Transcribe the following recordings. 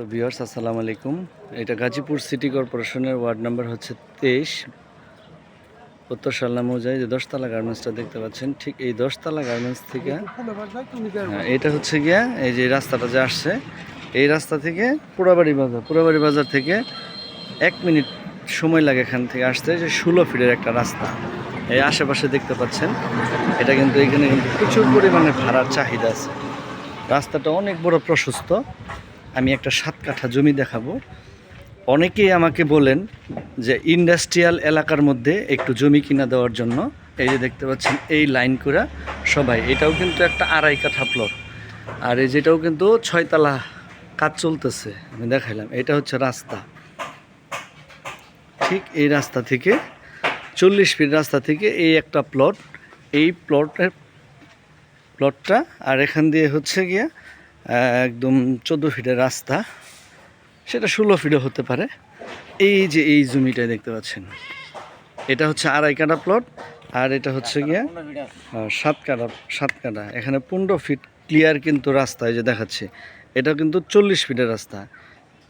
তো ভিউয়ার্স আসসালামু আলাইকুম। এটা গাজীপুর সিটি কর্পোরেশনের ওয়ার্ড নাম্বার হচ্ছে তেইশ। উত্তর সাল্লা মৌজায় যে দশতলা গার্মেন্টসটা দেখতে পাচ্ছেন ঠিক এই দশতলা গার্মেন্টস থেকে হ্যাঁ, এটা হচ্ছে গিয়া এই যে রাস্তাটা যে আসছে এই রাস্তা থেকে পোড়াবাড়ি বাজার পোড়াবাড়ি বাজার থেকে এক মিনিট সময় লাগে এখান থেকে আসতে যে ষোলো ফিটের একটা রাস্তা। এই আশেপাশে দেখতে পাচ্ছেন এটা কিন্তু এখানে কিন্তু প্রচুর পরিমাণে ভাড়ার চাহিদা আছে। রাস্তাটা অনেক বড় প্রশস্ত আমি একটা সাত কাঠা জমি দেখাবো। অনেকেই আমাকে বলেন যে ইন্ডাস্ট্রিয়াল এলাকার মধ্যে একটু জমি কিনা দেওয়ার জন্য। এই যে দেখতে পাচ্ছেন, এই লাইন করা সবাই, এটাও কিন্তু একটা আড়াই কাঠা প্লট আর এই যেটাও কিন্তু ছয়তলা কাজ চলতেছে, আমি দেখাইলাম, এটা হচ্ছে রাস্তা। ঠিক এই রাস্তা থেকে, চল্লিশ ফিট রাস্তা থেকে এই একটা প্লট এই প্লটের প্লটটা আর এখান দিয়ে হচ্ছে গিয়া একদম চোদ্দ ফিটের রাস্তা। সেটা ষোলো ফিটও হতে পারে। এই যে এই জমিটা দেখতে পাচ্ছেন। এটা হচ্ছে আড়াই কাটা প্লট আর এটা হচ্ছে গিয়া সাত কাটা সাত কাটা এখানে পনেরো ফিট ক্লিয়ার কিন্তু রাস্তা এই যে দেখাচ্ছে। এটা কিন্তু চল্লিশ ফিটের রাস্তা।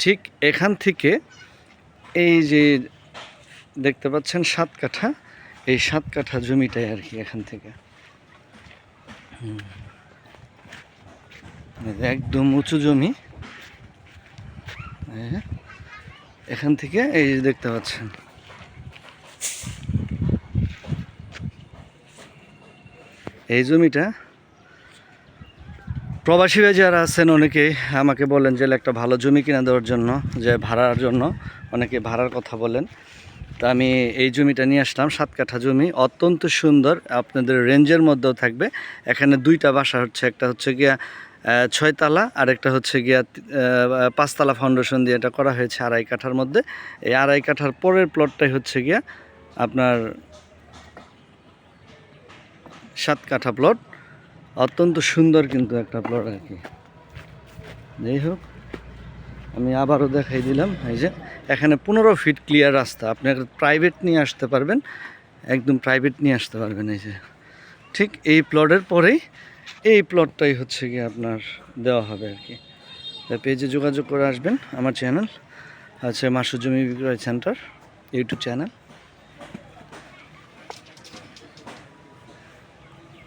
ঠিক এখান থেকে এই যে দেখতে পাচ্ছেন সাত কাঠা এই সাত কাঠা জমিটাই আর কি এখান থেকে। হুম। একদম উঁচু জমি। এখান থেকে এই যে দেখতে পাচ্ছেন। এই জমিটা প্রবাসী ভাই যারা আছেন অনেকেই আমাকে বলেন যে একটা ভালো জমি কিনে দেওয়ার জন্য, যে ভাড়ার জন্য। অনেকে ভাড়ার কথা বলেন। তা আমি এই জমিটা নিয়ে আসলাম, সাত কাঠা জমি, অত্যন্ত সুন্দর। আপনাদের রেঞ্জের মধ্যেও থাকবে। এখানে দুইটা বাসা হচ্ছে, একটা হচ্ছে গিয়া ছয়তলা আর একটা হচ্ছে গিয়া পাঁচতলা ফাউন্ডেশন দিয়ে এটা করা হয়েছে আড়াই কাঠার মধ্যে। এই আড়াই কাঠার পরের প্লটটাই হচ্ছে গিয়া আপনার সাত কাঠা প্লট অত্যন্ত সুন্দর কিন্তু একটা প্লট আর কি। যাই হোক, আমি আবারও দেখাই দিলাম, এই যে এখানে পনেরো ফিট ক্লিয়ার রাস্তা। আপনি প্রাইভেট নিয়ে আসতে পারবেন, একদম প্রাইভেট নিয়ে আসতে পারবেন, এই যে। ঠিক এই প্লটের পরেই এই প্লটটাই হচ্ছে গিয়ে আপনার দেওয়া হবে আর কি। পেজে যোগাযোগ করে আসবেন আমার চ্যানেল আছে মাসুর জমি বিক্রয় সেন্টার ইউটিউব চ্যানেল